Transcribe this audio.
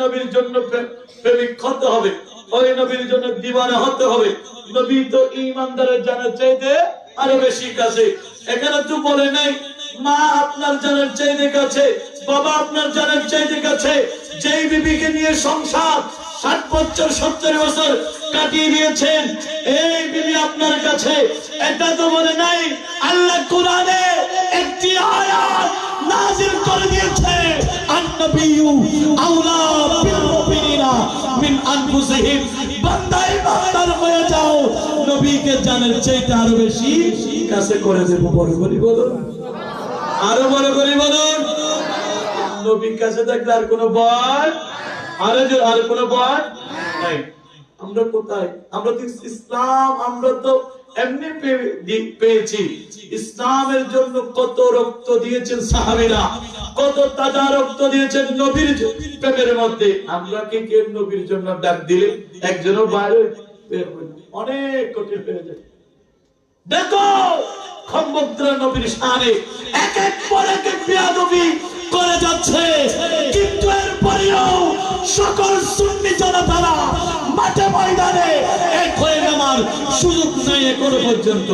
নবীর জন্য প্রেমিক হতে হবে। ওই নবীর জন্য দিবানা হতে হবে। নবী তো ইমানদারের জানার চাইতে আরও বেশি কাছে। এখানে তো বলে নাই, মা আপনার জানার চাইতে কাছে, বাবা আপনার জানার চাইতে কাছে। যেই বিবিকে নিয়ে সংসার ষাট বছর, সত্তর বছর কাটিয়ে দিয়েছেন, এই বিবি আপনার কাছে। এটা তো বলে নাই, আল্লাহ কোরআনে একটি আয়াত নাজিল করে দিয়েছে আন্নবিয়ু আনফুসিহিম বান্দাই বান্দার হয়ে যাও। নবীকে জানের চাইতে আরও বেশি কাছে করে দেব। বড় বলুন। আরও বড় বলুন। নবীর কাছে আর কোনো ভয়? আর আর কোনো নাই। আমরা কোথায়? আমরা তো ইসলাম, আমরা তো এমনি পেয়েছি। ইসলামের জন্য কত রক্ত দিয়েছেন সাহাবীরা, কত তাজা রক্ত দিয়েছেন নবীর প্রেমের মধ্যে। আমরা কি কেউ নবীর জন্য ডাক দিলে? একজনও বাইরে। অনেক কঠিন হয়ে যায়। দেখো খম্বদ্র নবীর সামনে এক এক পর এক এক বেয়াদবি করে যাচ্ছে। সুযোগ নাই এখনও পর্যন্ত।